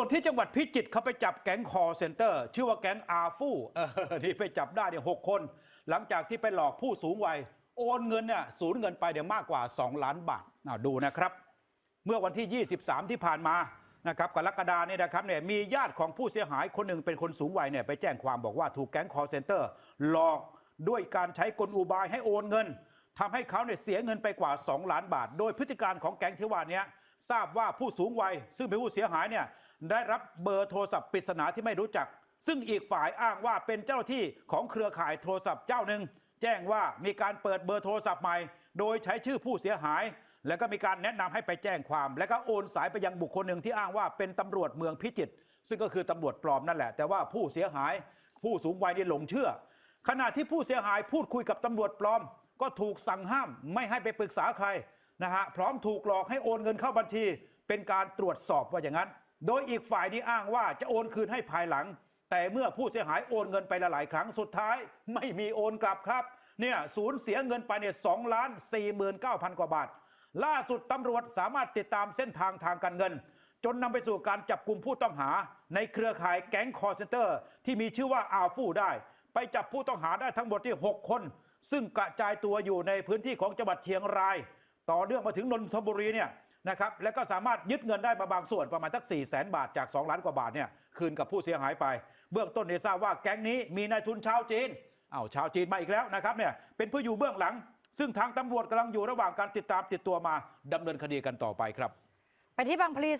ส่วนที่จังหวัดพิจิตรเขาไปจับแก๊งคอเซ็นเตอร์ ชื่อว่าแก๊งอาฟูเออที่ไปจับได้เนี่ยหกคน หลังจากที่ไปหลอกผู้สูงวัย โอนเงินเนี่ยสูญเงินไปเดี๋ยวมากกว่า 2 ล้านบาทดูนะครับ เมื่อวันที่ 23 ที่ผ่านมานะครับกรกฎาเนี่ยนะครับเนี่ยมีญาติของผู้เสียหายคนหนึ่งเป็นคนสูงวัยเนี่ยไปแจ้งความบอกว่าถูกแก๊งคอเซ็นเตอร์หลอกด้วยการใช้กลอุบายให้โอนเงินทำให้เขาเนี่ยเสียเงินไปกว่า 2 ล้านบาท โดยพฤติการของแก๊งที่ว่านี้ ทราบว่าผู้สูงวัย ซึ่งเป็นผู้เสียหายเนี่ยได้รับเบอร์โทรศัพท์ปริศนาที่ไม่รู้จัก ซึ่งอีกฝ่ายอ้างว่าเป็นเจ้าหน้าที่ของเครือข่ายโทรศัพท์เจ้าหนึ่งแจ้งว่ามีการเปิดเบอร์โทรศัพท์ใหม่ โดยใช้ชื่อผู้เสียหาย แล้วก็มีการแนะนำให้ไปแจ้งความ แล้วก็โอนสายไปยังบุคคลหนึ่งที่อ้างว่าเป็นตำรวจเมืองพิจิตรซึ่งก็คือตำรวจปลอมนั่นแหละ แต่ว่าผู้เสียหาย ผู้สูงวัยนี่หลงเชื่อ ขณะที่ผู้เสียหายพูดคุยกับตำรวจปลอม ก็ถูกสั่งห้ามไม่ให้ไปปรึกษาใคร นะฮะพร้อมถูกหลอกให้โอนเงินเข้าบัญชี เป็นการตรวจสอบว่าอย่างนั้น โดยอีกฝ่ายนี้อ้างว่าจะโอนคืนให้ภายหลัง แต่เมื่อผู้เสียหายโอนเงินไปหลายครั้งสุดท้าย ไม่มีโอนกลับครับเนี่ยสูญเสียเงินไปเนี่ยสองล้านสี่หมื่นเก้าพันกว่าบาท ล่าสุดตำรวจสามารถติดตามเส้นทางทางการเงิน จนนำไปสู่การจับกลุ่มผู้ต้องหา ในเครือข่ายแก๊งคอร์เซนเตอร์ ที่มีชื่อว่าอาฟูได้ ไปจับผู้ต้องหาได้ทั้งหมดที่ 6 คน ซึ่งกระจายตัวอยู่ในพื้นที่ของจังหวัดเชียงราย ต่อเนื่องมาถึงนนทบุรีเนี่ยนะครับแล้วก็สามารถยึดเงินได้มาบางส่วนประมาณสัก 4 0 0แสนบาทจาก 2 ล้านกว่าบาทเนี่ยคืนกับผู้เสียหายไป เบื้องต้นเนี่ยทราบว่าแก๊งนี้มีนายทุนชาวจีนเอาชาวจีนมาอีกแล้วนะครับเนี่ยเป็นผู้อยู่เบื้องหลัง ซึ่งทางตำรวจกำลังอยู่ระหว่างการติดตามติดตัวมาดำเนินคดีกันต่อไปครับ ไปที่บางพลี